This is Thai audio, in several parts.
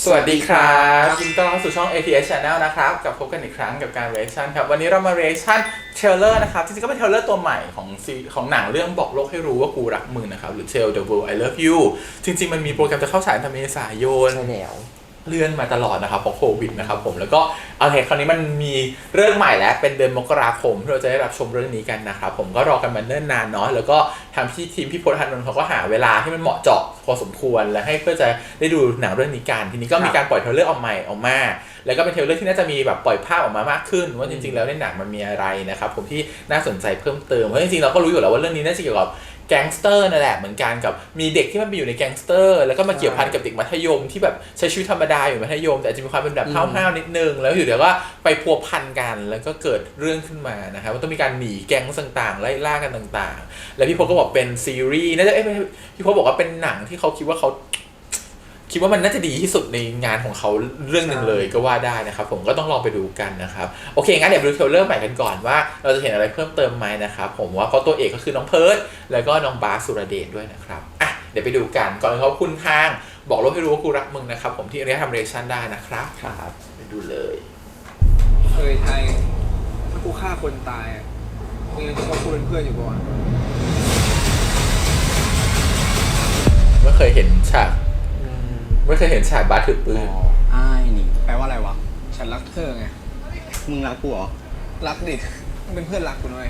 สวัสดีครับยินดีต้อนรับสู่ช่อง ATS Channel นะครับกับพบกันอีกครั้งกับการ reaction ครับ วันนี้เรามา reaction เทรลเลอร์นะครับ จริงๆ ก็เป็นเทรลเลอร์ตัวใหม่ของซีของหนังเรื่องบอกโลกให้รู้ว่ากูรักมึงนะครับ หรือ Tell the world I love you จริง ๆ มันมีโปรแกรมจะเข้าฉายในเมษายน ใช่แล้ว เลื่อนมาตลอดนะครับเพราะโควิดนะครับผมแล้วก็โอเคคราวนี้มันมีเรื่องใหม่แล้วเป็นเดือนมกราคมที่เราจะได้รับชมเรื่องนี้กันนะครับผมก็รอกันมาเนิ่นนานเนาะแล้วก็ทางพี่ทีมพี่พลฮันนนท์เขาก็หาเวลาที่มันเหมาะเจาะพอสมควร และให้เพื่อจะได้ดูหนังเรื่องนี้กันทีนี้ก็มีการปล่อยเทรลเลอร์ออกใหม่ออกมา แล้วก็เป็นเทรลเลอร์ที่น่าจะมีแบบปล่อยภาพออกมามากขึ้น ว่าจริงๆแล้วในหนังมันมีอะไรนะครับผมที่น่าสนใจเพิ่มเติมเพราะจริงๆเราก็รู้อยู่แล้วว่าเรื่องนี้น่าจะเกี่ยวกับ แก๊งสเตอร์นั่นแหละเหมือนกันกับมีเด็กที่มันไปอยู่ในแก๊งสเตอร์แล้วก็มาเกี่ยวพันกับเด็กมัธยมที่แบบใช้ชีวิตธรรมดาอยู่มัธยม แต่อาจจะมีความเป็นแบบห้าวๆนิดนึง แล้วอยู่เดี๋ยวก็ไปพัวพันกันแล้วก็เกิดเรื่องขึ้นมานะครับว่าต้องมีการหนีแก๊งต่างๆไล่ล่ากันต่างๆ แล้วพี่พลก็บอกเป็นซีรีส์น่าจะเอ้ยไม่ใช่พี่พลบอกว่าเป็นหนังที่เขาคิดว่าเขา คิดว่ามันน่าจะดีที่สุดในงานของเขาเรื่องหนึ่งเลยก็ว่าได้นะครับ ผมก็ต้องลองไปดูกันนะครับ โอเค งั้นเดี๋ยวไปดูเทรลเลอร์ใหม่กันก่อนว่า เราจะเห็นอะไรเพิ่มเติมไหมนะครับผมว่าเพราะตัวเอกก็คือน้องเพิร์ดแล้วก็น้องบาสสุรเดชด้วยนะครับอะเดี๋ยวไปดูกันก่อนอื่นขอบคุณทางบอกโลกให้รู้ว่ากูรักมึงนะครับ ผมที่เรียกทำเรชั่นได้นะครับครับไปดูเลยเฮ้ยไทยถ้ากูฆ่าคนตายอะมึงยังจะคบกูเป็นเพื่อนอยู่ปะวะไม่เคยเห็นฉาก ไม่เคยเห็นฉากบาสถือปืน อ้ายนี่ แปลว่าอะไรวะ ฉันรักเธอไง มึงรักกูเหรอ รักดิมึงเป็นเพื่อนรักกูหน่อย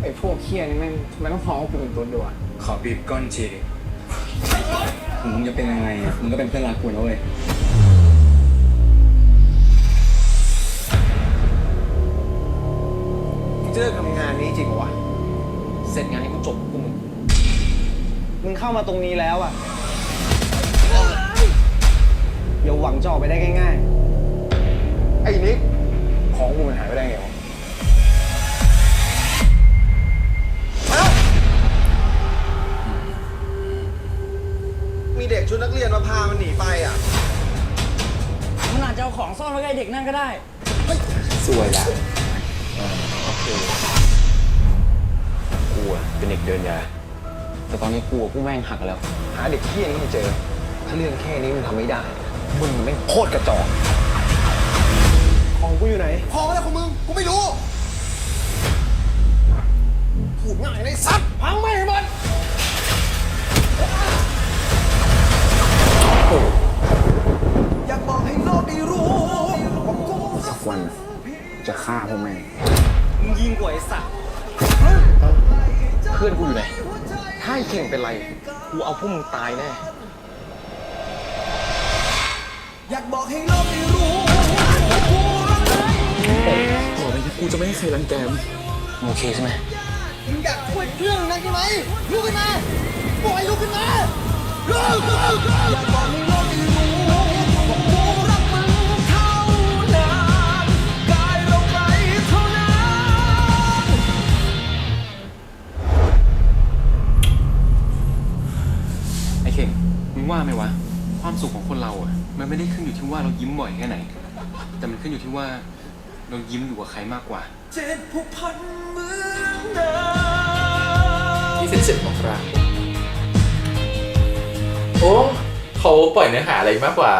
ไอ้พวกเคี้ยนี่แม่งมันต้องฟ้องว่ากูเป็นตัวด่วนขอบีบก้อนทีดิถึงมึงจะเป็นยังไงอะมึงก็เป็นเพื่อนรักกูนะเว้ย มึงจะเลิกทำงานนี้จริงเหรอวะ เสร็จงานนี้กูจบกูมึง มึงเข้ามาตรงนี้แล้วอะอย่าหวังจะออกไปได้ง่ายไอ้นิกของกูมันหายไปได้ไงวะมีเด็กชุดนักเรียนมาพามันหนีไปอะ มันอาจจะเอาของซ่อนไว้กับไอ้เด็กนั่นก็ได้สวยแล้วกูอะเป็นเด็กเดินยา แต่ตอนนี้กูกับกูแม่งหักกันแล้ว หาเด็กเคี้ยนี้ให้เจอ ถ้าเรื่องแค่นี้มึงทำไม่ได้ มึงแม่งโคตรกระจอกๆของกูอยู่ไหน พอแล้วของมึง กูไม่รู้ พูดง่ายเลยสัตว์พังไม่ให้หมดอยากบอกให้โลกได้รู้ว่ากูสักวันจะฆ่าพวกแม่งมึงยิงกว่าไอ้สัตว์เพื่อนกูอยู่ไหน ถ้าไอ้เข่งเป็นไร กูเอาพวกมึงตายแน่ อยากบอกให้โลกได้รู้ว่ากูรักมึงโอเคใช่ไหม มึงอยากคุยเรื่องนั้นใช่ไหมลุกขึ้นมาปล่อยลุกขึ้นมาลุกลุกลุกอยากบอกให้โลก เราอะมันไม่ได้ขึ้นอยู่ที่ว่าเรายิ้มบ่อยแค่ไหน แต่มันขึ้นอยู่ที่ว่าเรายิ้มอยู่กับใครมากกว่า เจ็ดผูกพันเหมือนเดิม27มกราคมโอ้เขาปล่อยเนื้อหาอะไรมากกว่า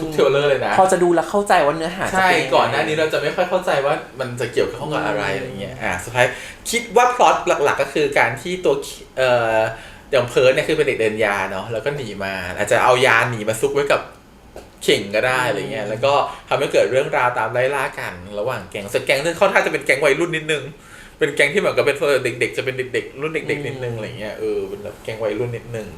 ทุกเทรลเลอร์เลยนะพอจะดูแล้วเข้าใจว่าเนื้อหาจะใช่เป็ยังไงก่อนหน้านี้เราจะไม่ค่อยเข้าใจว่ามันจะเกี่ยวข้องกับอะไรอะไรเงี้ยอ่าสุดท้ายคิดว่าพล็อตหลัก ๆ ก็คือการที่ตัวเอ่อ อย่างเพิร์ดเนี่ยคือเป็นเด็กเดินยาเนาะแล้วก็หนีมา อาจจะเอายาหนีมาซุกไว้กับเข่งก็ได้อะไรเงี้ยแล้วก็ทำให้เกิดเรื่องราวตามไล่ล่ากัน ระหว่างแก๊งส่วนแก๊งนึงค่อนข้างจะเป็นแก๊งวัยรุ่นนิดนึงเป็นแก๊งที่เหมือนกับเป็นเด็กๆจะเป็นเด็กๆรุ่นเด็กๆนิดนึงอะไรเงี้ยเออเป็นแบบแก๊งวัยรุ่นนิดนึง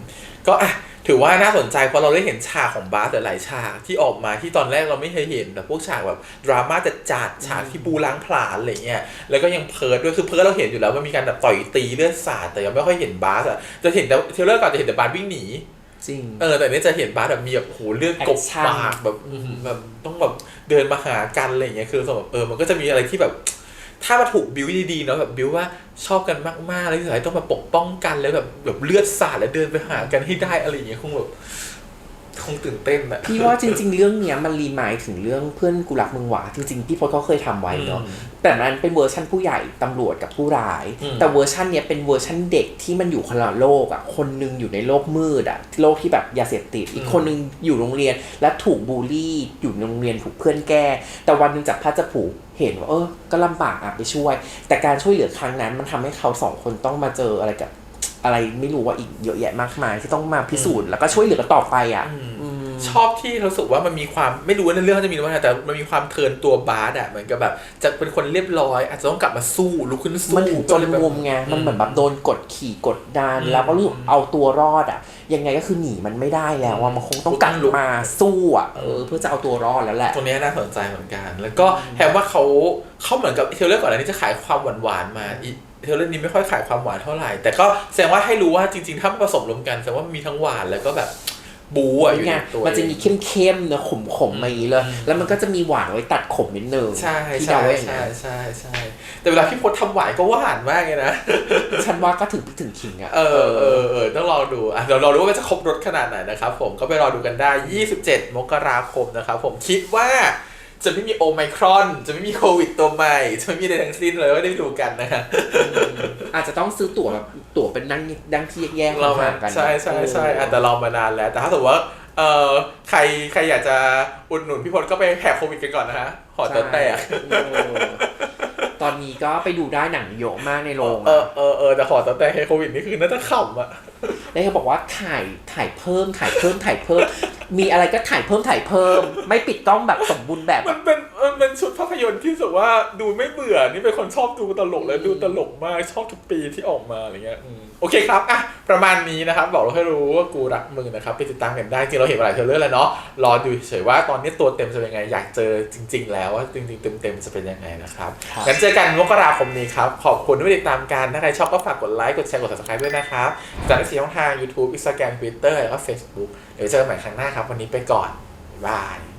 ก็อะ ถือว่าน่าสนใจเพราะเราได้เห็นฉากของบาสหลายๆฉากที่ออกมาที่ตอนแรกเราไม่เคยเห็นแบบพวกฉากแบบดราม่าจัดจัดๆฉากที่ปูล้างผลาญอะไรเงี้ยแล้วก็ยังเพิร์ดด้วยคือเพิร์ดเราเห็นอยู่แล้วว่ามีการแบบต่อยตีเลือดสาดแต่ยังไม่ค่อยเห็นบาสอะจะเห็นแต่เทรลเลอร์ก่อนจะเห็นแต่บาสวิ่งหนีจริงเออแต่เนี้จะเห็นบาสแบบมีแบบโหเลือดกบ Action ปากแบบอื้อหือแบบต้องแบบเดินมาหากันอะไรอย่างเงี้ยคือแบบเออมันก็จะมีอะไรที่แบบ ถ้ามาถูกบิวดีๆเนาะแบบบิวว่าชอบกันมากๆ แล้วสุดท้ายต้องมาปกป้องกันแล้วแบบแบบเลือดสาดแล้วเดินไปหากันให้ได้อะไรอย่างเงี้ยคงแบบคงตื่นเต้นอะพี่ว่าจริง ๆ เรื่องเนี้ยมันรีมายถึงเรื่องเพื่อนกูรักมึงหวาจริง ๆ พี่พจน์เขาเคยทำไว้เนาะอืม แต่มันเป็นเวอร์ชันผู้ใหญ่ตำรวจกับผู้ร้ายอืมแต่เวอร์ชันเนี้ยเป็นเวอร์ชันเด็กที่มันอยู่คนละโลกอะคนหนึงอยู่ในโลกมืดอะโลกที่แบบยาเสพติดอีกคนหนึงอยู่โรงเรียนและถูกบูลลี่อยู่ในโรงเรียนถูกเพื่อนแกล้งแต่วันหนึงจากพระจะผูกเห็นว่าเออก็ลำบากอะไปช่วย แต่การช่วยเหลือครั้งนั้นมันทำให้เขาสองคนต้องมาเจออะไรกับอะไรไม่รู้ว่าอีกเยอะแยะมากมายที่ต้องมาพิสูจน์แล้วก็ช่วยเหลือกันต่อไปอะอืม ชอบที่รู้สึกว่ามันมีความไม่รู้ว่าในเรื่องเขาจะมีหรือเปล่าแต่มันมีความเทิร์นตัวบาสอะเหมือนกับแบบจะเป็นคนเรียบร้อย อาจจะต้องกลับมาสู้ลุกขึ้นสู้มันถึงจนก็เลยแบบมุมไงมันเหมือนแบบโดนกดขี่กดดันแล้วก็รู้สึกเอาตัวรอดอะ ยังไงก็คือหนีมันไม่ได้แล้วอะมันคงต้องกลับมาสู้อะเออเพื่อจะเอาตัวรอดแล้วแหละตรงนี้น่าสนใจเหมือนกัน แล้วก็แฮมว่าเขาเขาเหมือนกับเทเลอร์ก่อนอันนี้จะขายความหวานหวานๆมาอีเทเลอร์นี้ไม่ค่อยขายความหวานเท่าไหร่ แต่ก็แสดงว่าให้รู้ว่าจริงๆ ถ้ามันผสมรวมกันแสดงว่ามีทั้งหวานแล้วก็แบบ บูอะอยู่ไงในตัวมันจะมีเข้มๆเนอะขมๆมาอย่างนี้เลย แล้วมันก็จะมีหวานไว้ตัดขมนิดนึงใช่ที่ใช่เดาไว้อย่างใช่นั้นใช่ใช่แต่เวลาพี่พศทำหวานก็หวานมากเลยนะฉันว่าก็ถึงถึงขิงอะเออเออเออต้องรอดูอะเดี๋ยวเราดูว่ามันจะครบรถขนาดไหนนะครับผมก็ไปรอดูกันได้ 27 มกราคมนะครับผมคิดว่า จะไม่มีโอไมครอน จะไม่มีโควิดตัวใหม่ จะไม่มีอะไรทั้งสิ้นเลยว่าได้ดูกันนะฮะอาจจะต้องซื้อตั๋วแบบตั๋วเป็นนั่งดังที่แยกๆเราห่างๆกันใช่ใช่ใช่เอออาจจะรอมานานแล้ว แต่ถ้าสมมติว่าเออใครใครอยากจะอุดหนุนพี่พลก็ไปแหกโควิดกันก่อนนะฮะหอจะแตกเออตอนนี้ก็ไปดูได้หนังเยอะมากในโรงเออะอเออเออแต่หอจะแตกให้โควิดนี่คือน่าจะขำอะแล้วเขาบอกว่าถ่ายถ่ายเพิ่มถ่ายเพิ่มถ่ายเพิ่ม มีอะไรก็ถ่ายเพิ่มถ่ายเพิ่ม ไม่ปิดกล้องแบบสมบูรณ์แบบ มันเป็น มันเป็นชุดภาพยนตร์ที่รู้สึกว่าดูไม่เบื่อ นี่เป็นคนชอบดูตลกและดูตลกมากชอบทุกปีที่ออกมาอะไรเงี้ยอืมโอเคครับอะประมาณนี้นะครับ บอกเราให้รู้ว่ากูรักมึงนะครับไปติดตามกันได้จริงเราเห็นมาหลายเทรลเลอร์แล้วเนาะรอดูเฉยๆว่าตอนนี้ตัวเต็มจะเป็นยังไงอยากเจอจริง ๆ แล้วว่าจริงๆเต็มๆจะเป็นยังไงนะครับงั้นเจอกันมกราคมนี้ครับขอบคุณที่ติดตามกันถ้าใครชอบก็ฝากกดไลค์กดแชร์กด subscribe ด้วยนะครับจากที่ช่องทาง YouTube Instagram Twitter แล้วก็ Facebook เดี๋ยวเจอกันใหม่ครั้งหน้าครับวันนี้ไปก่อนบ๊ายบาย